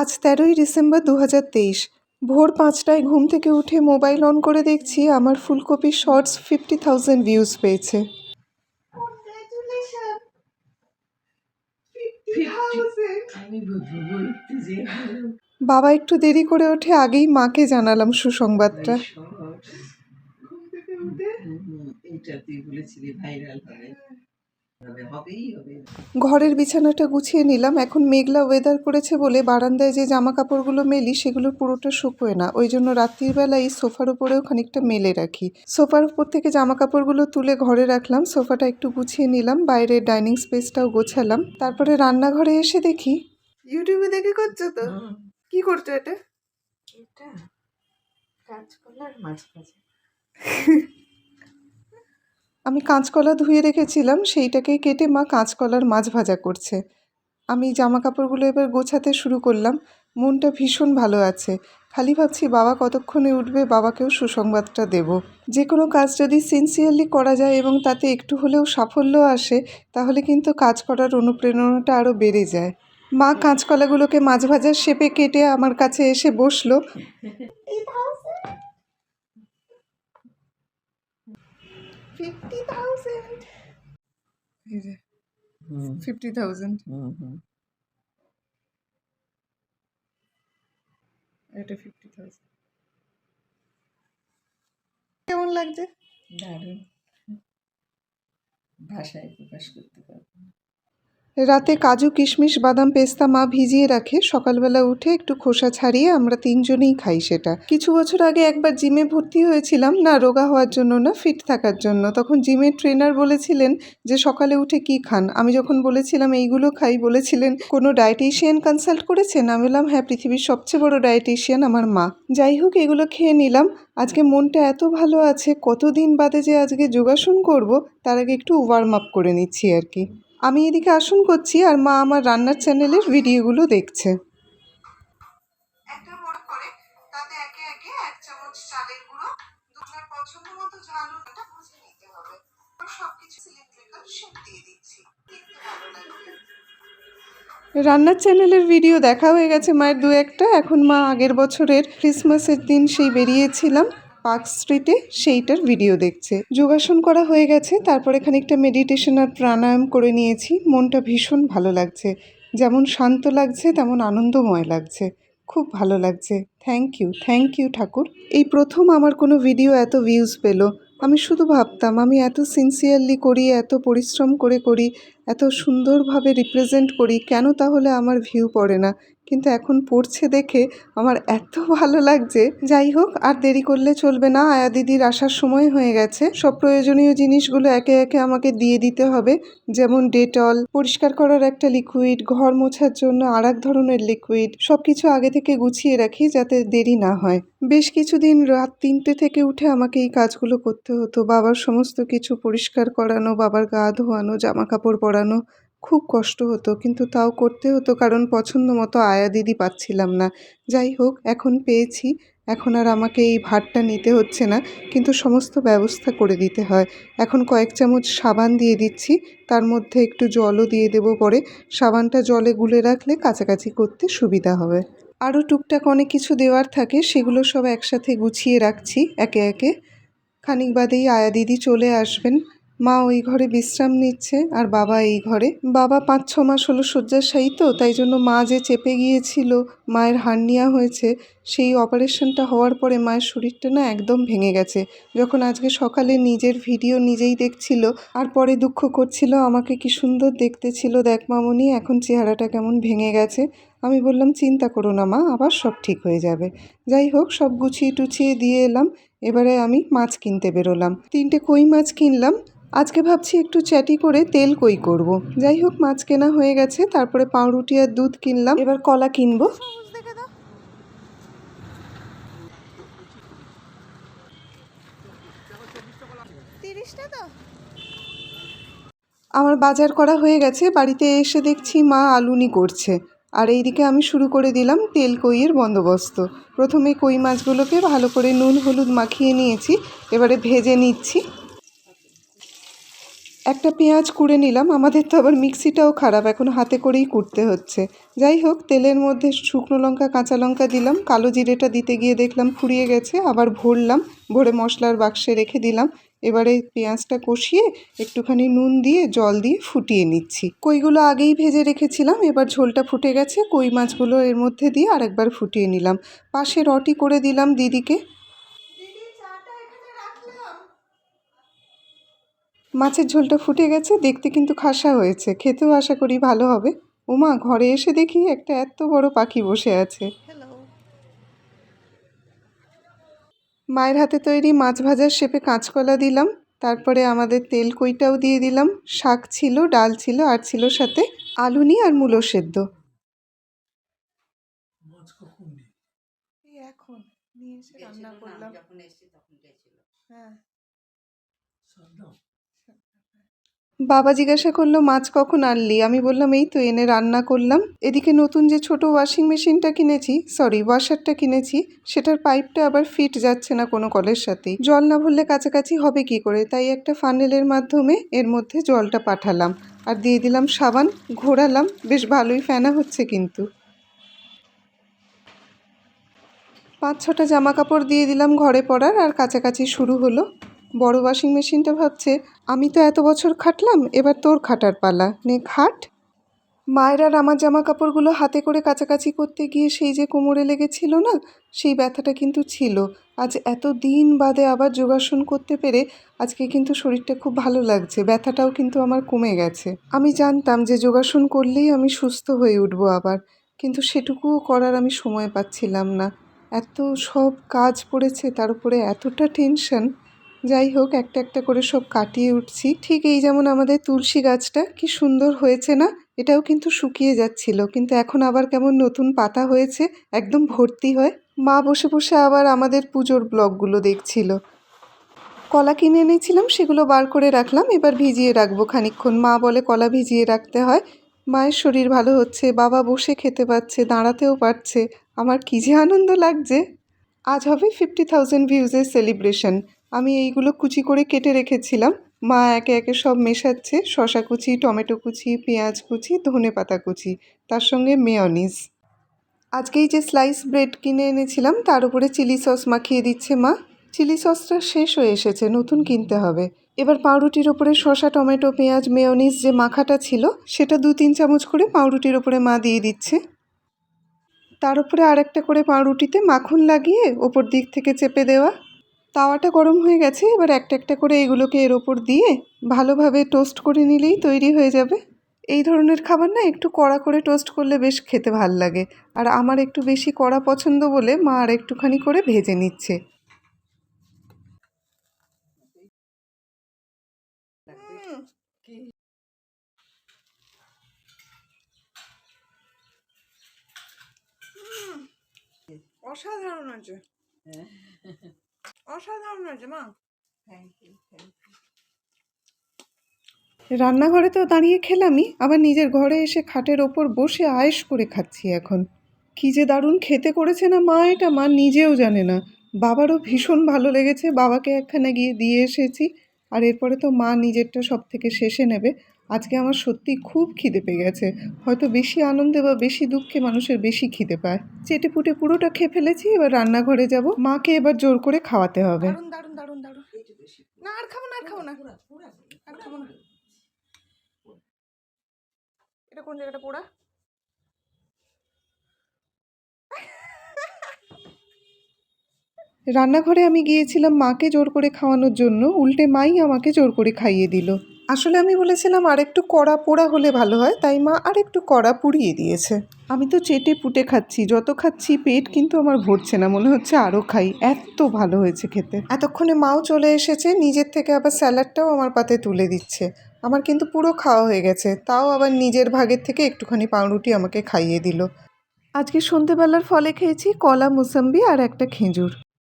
আজ তেরোই ডিসেম্বর দু হাজার তেইশ। ভোর পাঁচটায় ঘুম থেকে উঠে মোবাইল অন করে দেখছি আমার ফুলকপি শর্টস ফিফটি থাউজেন্ড ভিউজ পেয়েছে। বাবা একটু দেরি করে ওঠে আগেই মাকে জানালাম সুসংবাদটা। এটা তুই বলেছিলি ভাইরাল হবে ঘরের বিছানাটা গুছিয়ে নিলাম। এখন মেঘলা ওয়েদার করেছে বলে বারান্দায় যে জামা কাপড়গুলো মেলি সেগুলো পুরোটা শুকোয় না। ওই জন্য রাত্রির বেলা এই সোফার উপরেও খানিকটা মেলে রাখি। সোফার উপর থেকে জামা কাপড়গুলো তুলে ঘরে রাখলাম। সোফাটা একটু গুছিয়ে নিলাম। বাইরের ডাইনিং স্পেসটাও গোছালাম। তারপরে রান্নাঘরে এসে দেখি ইউটিউবে দেখে করছ তো? কি করছ এটা? এটা? কাঁচকলার মাছ ভাজা। আমি কাঁচকলা ধুয়ে রেখেছিলাম, সেইটাকেই কেটে মা কাঁচকলার মাছ ভাজা করছে। আমি জামা কাপড়গুলো এবার গোছাতে শুরু করলাম। মনটা ভীষণ ভালো আছে। খালি ভাবছি বাবা কতক্ষণে উঠবে, বাবাকেও সুসংবাদটা দেব। যে কোনো কাজ যদি সিনসিয়ারলি করা যায় এবং তাতে একটু হলেও সাফল্য আসে, তাহলে কিন্তু কাজ করার অনুপ্রেরণাটা আরও বেড়ে যায়। মা কাঁচকলাগুলোকে মাছ ভাজার শেপে কেটে আমার কাছে এসে বসল। Fifty thousand hmm. Fifty thousand hmm hmm. এটা ফিফটি থাউজেন্ড কেমন লাগছে? দারুণ। ভাষায় প্রকাশ করতে পারব। না। রাতে কাজু, কিশমিশ, বাদাম, পেস্তা মা ভিজিয়ে রাখে। সকালবেলা উঠে একটু খোসা ছাড়িয়ে আমরা তিনজনেই খাই সেটা। কিছু বছর আগে একবার জিমে ভর্তি হয়েছিলাম। না, রোগা হওয়ার জন্য না ফিট থাকার জন্য। তখন জিমের ট্রেনার বলেছিলেন যে, সকালে উঠে কি খান? আমি যখন বলেছিলাম, এইগুলো খাই, বলেছিলেন, কোনো ডায়েটিশিয়ান কনসাল্ট করেছেন? আমি বললাম হ্যাঁ পৃথিবীর সবচেয়ে বড় ডায়েটিশিয়ান আমার মা। যাই হোক, এগুলো খেয়ে নিলাম। আজকে মনটা এত ভালো আছে, কতদিন বাদে যে আজকে যোগাসন করব, তার আগে একটু ওয়ার্ম আপ করে নিচ্ছি আর কি। আমি এদিকে আসন করছি আর মা আমার রান্নার চ্যানেলের ভিডিওগুলো দেখছে। রান্নার চ্যানেলের ভিডিও দেখা হয়ে গেছে মায়ের দু একটা। এখন মা আগের বছরের ক্রিসমাসের দিন সেই বেরিয়েছিলাম। পার্ক স্ট্রিটে সেইটার ভিডিও দেখছে। যোগাসন করা হয়ে গেছে, তারপরে খানিকটা মেডিটেশন আর প্রাণায়াম করে নিয়েছি। মনটা ভীষণ ভালো লাগছে। যেমন শান্ত লাগছে, তেমন আনন্দময় লাগছে। খুব ভালো লাগছে। Thank you thank you Thakur. এই প্রথম আমার কোনো ভিডিও এত ভিউজ পেল। আমি শুধু ভাবতাম, আমি এত সিনসিয়ারলি করি, এত পরিশ্রম করে করি এত সুন্দরভাবে রিপ্রেজেন্ট করি, কেন তাহলে আমার ভিউ পড়ে না? কিন্তু এখন পড়ছে দেখে আমার এত ভালো লাগছে। যাই হোক, আর দেরি করলে চলবে না। আয়া দিদির আসার সময় হয়ে গেছে। সব প্রয়োজনীয় জিনিসগুলো একে একে আমাকে দিয়ে দিতে হবে। যেমন ডেটল, পরিষ্কার করার একটা লিকুইড ঘর মোছার জন্য আর এক ধরনের লিকুইড সব কিছু আগে থেকে গুছিয়ে রাখি যাতে দেরি না হয়। বেশ কিছুদিন রাত তিনটে থেকে উঠে আমাকে এই কাজগুলো করতে হতো। বাবার সমস্ত কিছু পরিষ্কার করানো, বাবার গা ধোয়ানো জামা কাপড় পরানো খুব কষ্ট হতো, কিন্তু তাও করতে হতো কারণ পছন্দ মতো আয়া দিদি পাচ্ছিলাম না। যাই হোক, এখন পেয়েছি। এখন আর আমাকে এই ভারটা নিতে হচ্ছে না, কিন্তু সমস্ত ব্যবস্থা করে দিতে হয়। এখন কয়েক চামচ সাবান দিয়ে দিচ্ছি, তার মধ্যে একটু জলও দিয়ে দেবো পরে। সাবানটা জলে গুলে রাখলে কাছাকাছি করতে সুবিধা হবে। আরও টুকটাক অনেক কিছু দেওয়ার থাকে, সেগুলো সব একসাথে গুছিয়ে রাখছি একে একে। খানিক বাদেই আয়া দিদি চলে আসবেন। মা ওই ঘরে বিশ্রাম নিচ্ছে আর বাবা এই ঘরে। বাবা পাঁচ, ছ মাস হলো শয্যাশায়ী তো, তাই জন্য মা যে চেপে গিয়েছিল, মায়ের হার্নিয়া হয়েছে, সেই অপারেশনটা হওয়ার পরে মায়ের শরীরটা না একদম ভেঙে গেছে। যখন আজকে সকালে নিজের ভিডিও নিজেই দেখছিল, আর পরে দুঃখ করছিল, আমাকে কি সুন্দর দেখতে ছিল, দেখ মামনি, এখন চেহারাটা কেমন ভেঙে গেছে। আমি বললাম, চিন্তা করো না মা, আবার সব ঠিক হয়ে যাবে। যাই হোক, সব গুছিয়ে টুছিয়ে দিয়ে এলাম। এবারে আমি মাছ কিনতে বেরোলাম। তিনটে কই মাছ কিনলাম? আজকে ভাবছি একটু চ্যাটি করে তেল কই করব। যাই হোক মাছ কেনা হয়ে গেছে তারপরে পাউরুটি আর দুধ কিনলাম। এবার কলা কিনবো। আমার বাজার করা হয়ে গেছে বাড়িতে এসে দেখছি মা আলুনি করছে। আর এইদিকে আমি শুরু করে দিলাম তেল কইয়ের বন্দোবস্ত। প্রথমে কই মাছগুলোকে ভালো করে নুন হলুদ মাখিয়ে নিয়েছি এবারে ভেজে নিচ্ছি। একটা পেঁয়াজ কুড়ে নিলাম, আমাদের তো আবার মিক্সিটাও খারাপ, এখন হাতে করেই কুটতে হচ্ছে। যাই হোক, তেলের মধ্যে শুকনো লঙ্কা, কাঁচা লঙ্কা দিলাম, কালো জিরেটা দিতে গিয়ে দেখলাম ফুরিয়ে গেছে, আবার ভরলাম, ভরে মশলার বাক্সে রেখে দিলাম। এবারে পেঁয়াজটা কষিয়ে একটুখানি নুন দিয়ে, জল দিয়ে ফুটিয়ে নিচ্ছি। কইগুলো আগেই ভেজে রেখেছিলাম, এবার ঝোলটা ফুটে গেছে, কই মাছগুলো এর মধ্যে দিয়ে আরেকবার ফুটিয়ে নিলাম। পাশে রটি করে দিলাম দিদিকে। মাছের ঝোলটা ফুটে গেছে দেখতে কিন্তু খাসা হয়েছে। খেতেও আশা করি ভালো হবে। ওমা ঘরে এসে দেখি একটা এত বড় পাখি বসে আছে। মায়ের হাতে তৈরি মাছ ভাজার শেপে কাঁচকলা দিলাম। তারপরে আমাদের তেল কইটাও দিয়ে দিলাম। শাক ছিল ডাল ছিল আর ছিল সাথে আলুনি আর মূলো সেদ্ধ। এখন। নিয়ে এসে রান্না করলাম। যখন এসছি তখন গেছিল। হ্যাঁ। বাবা জিজ্ঞাসা করল, মাছ কখন আনলি? আমি বললাম, এই তো এনে রান্না করলাম। এদিকে নতুন যে ছোট ওয়াশিং মেশিনটা কিনেছি সরি ওয়াশারটা কিনেছি, সেটার পাইপটা আবার ফিট যাচ্ছে না কোনো কলের সাথেই জল না ভরলে কাছাকাছি হবে কি করে? তাই একটা ফানেলের মাধ্যমে এর মধ্যে জলটা পাঠালাম। আর দিয়ে দিলাম সাবান, ঘোরালাম, বেশ ভালোই ফেনা হচ্ছে কিন্তু। পাঁচ ছটা জামা কাপড় দিয়ে দিলাম ঘরে পরার, আর কাছাকাছি শুরু হলো বড় ওয়াশিং মেশিনটা ভাবছে, আমি তো এত বছর খাটলাম, এবার তোর খাটার পালা। নে, খাট। মায়ের আর আমার জামা কাপড়গুলো হাতে করে কাছাকাছি করতে গিয়ে সেই যে কোমরে লেগেছিল না, সেই ব্যথাটা কিন্তু ছিল। আজ এত দিন বাদে আবার যোগাসন করতে পেরে আজকে কিন্তু শরীরটা খুব ভালো লাগছে, ব্যথাটাও কিন্তু আমার কমে গেছে। আমি জানতাম যে যোগাসন করলেই আমি সুস্থ হয়ে উঠবো আবার, কিন্তু সেটুকুও করার আমি সময় পাচ্ছিলাম না। এত সব কাজ পড়েছে, তার উপরে এতটা টেনশন যাই হোক, একটা একটা করে সব কাটিয়ে উঠছি। ঠিক এই যেমন আমাদের তুলসী গাছটা, কি সুন্দর হয়েছে না? এটাও কিন্তু শুকিয়ে যাচ্ছিল। কিন্তু এখন আবার কেমন নতুন পাতা হয়েছে, একদম ভর্তি হয়। মা বসে বসে আবার আমাদের পুজোর ব্লগগুলো দেখছিল। কলা কিনে এনেছিলাম, সেগুলো বার করে রাখলাম, এবার ভিজিয়ে রাখব খানিকক্ষণ। মা বলে কলা ভিজিয়ে রাখতে হয়। মায়ের শরীর ভালো হচ্ছে, বাবা বসে খেতে পাচ্ছে, দাঁড়াতেও পারছে। আমার কী যে আনন্দ লাগছে! আজ হবে ফিফটি থাউজেন্ড ভিউজের সেলিব্রেশন আমি এইগুলো কুচি করে কেটে রেখেছিলাম। মা একে একে সব মেশাচ্ছে। শশা কুচি, টমেটো কুচি, পেঁয়াজ কুচি, ধনে পাতা কুচি, তার সঙ্গে মেয়নিজ। আজকেই যে স্লাইস ব্রেড কিনে এনেছিলাম, তার উপরে চিলি সস মাখিয়ে দিচ্ছে মা। চিলি সসটা শেষ হয়ে এসেছে, নতুন কিনতে হবে। এবার পাউরুটির ওপরে শসা, টমেটো, পেঁয়াজ, মেয়নিজ যে মাখাটা ছিল, সেটা দু তিন চামচ করে পাউরুটির ওপরে মা দিয়ে দিচ্ছে। তার উপরে আরেকটা করে পাউরুটিতে মাখন লাগিয়ে ওপর দিক থেকে চেপে দেওয়া। তাওয়াটা গরম হয়ে গেছে এবার একটা একটা করে এগুলোকে এর ওপর দিয়ে ভালোভাবে টোস্ট করে নিলেই তৈরি হয়ে যাবে। এই ধরনের খাবার না একটু কড়া করে টোস্ট করলে বেশ খেতে ভালো লাগে। আর আমার একটু বেশি কড়া পছন্দ বলে মা আর একটুখানি করে ভেজে নিচ্ছে। অসাধারণ আছে। হ্যাঁ। অসাধারণ আছে মা রান্নাঘরে তো দাঁড়িয়ে খেলামই আবার নিজের ঘরে এসে খাটের ওপর বসে আয়েস করে খাচ্ছি এখন। কী যে দারুণ খেতে করেছে না মা এটা, মা নিজেও জানে না। বাবারও ভীষণ ভালো লেগেছে, বাবাকে একখানে গিয়ে দিয়ে এসেছি। আর এরপরে তো মা নিজেরটা সব থেকে শেষে নেবে। আজকে আমার সত্যি খুব খিদে পেয়ে গেছে। হয়তো বেশি আনন্দে বা বেশি দুঃখে মানুষের বেশি খিদে পায়। চেটে পুটে পুরোটা খেয়ে ফেলেছি এবার রান্নাঘরে যাব। মাকে এবার জোর করে খাওয়াতে হবে। দারুণ দারুণ দারুণ না আর খাব না আর খাব না। পুরা পুরা আর খাব না। এটা কোন জায়গাটা পোড়া? রান্নাঘরে আমি গিয়েছিলাম মাকে জোর করে খাওয়ানোর জন্য। উল্টে মাই আমাকে জোর করে খাইয়ে দিল। আসলে আমি বলেছিলাম আর একটু কড়া পোড়া হলে ভালো হয়, তাই মা আর একটু কড়া পুড়িয়ে দিয়েছে। আমি তো চেটে পুটে খাচ্ছি, যত খাচ্ছি পেট কিন্তু আমার ভরছে না, মনে হচ্ছে আরও খাই, এত ভালো হয়েছে খেতে। এতক্ষণে মাও চলে এসেছে, নিজের থেকে আবার স্যালাডটাও আমার পাতে তুলে দিচ্ছে। আমার কিন্তু পুরো খাওয়া হয়ে গেছে, তাও আবার নিজের ভাগের থেকে একটুখানি পাউরুটি আমাকে খাইয়ে দিল। আজকে সন্ধেবেলার ফলে খেয়েছি কলা মুসাম্বি আর একটা খেজুর।